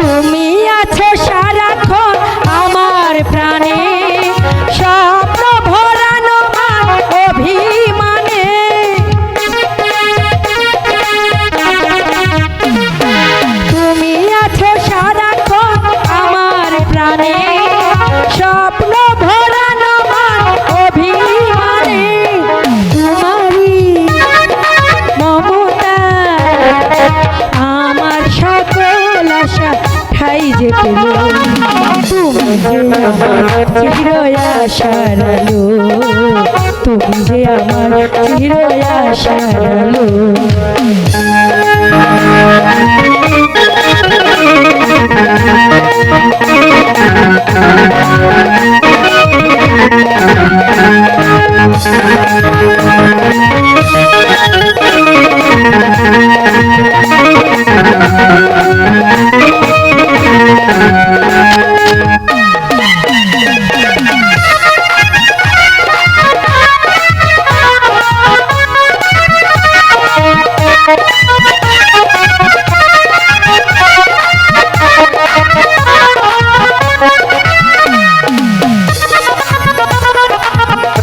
তুমি আছো সারাক্ষণ আমার প্রাণে। ঠাই যে পেল তুমি যে আমার চির আশার আলো, তুমি যে আমার চির আশার আলো।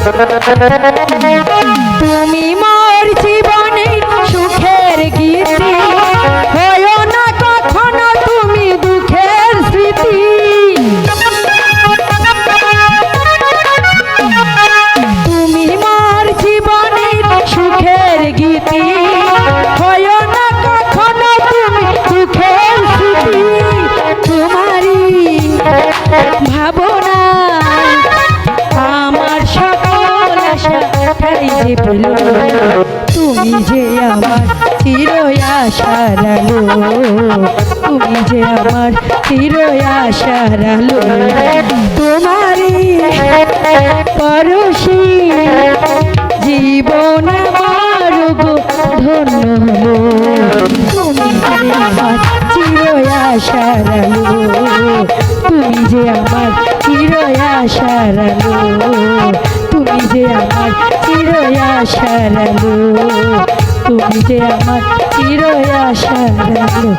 Thank you. ঠাই যে পেল তুমি যে আমার চির আশার আলো, তুমি যে আমার চির আশার আলো তোমারই পরশি জীবন আমার ধন্য তুমি যে আমার চির আশার আলো তুমি যে আমার চির আশার আলো। তুমি যে আমার চির আশার আলো তুমি যে আমার চির আশার আলো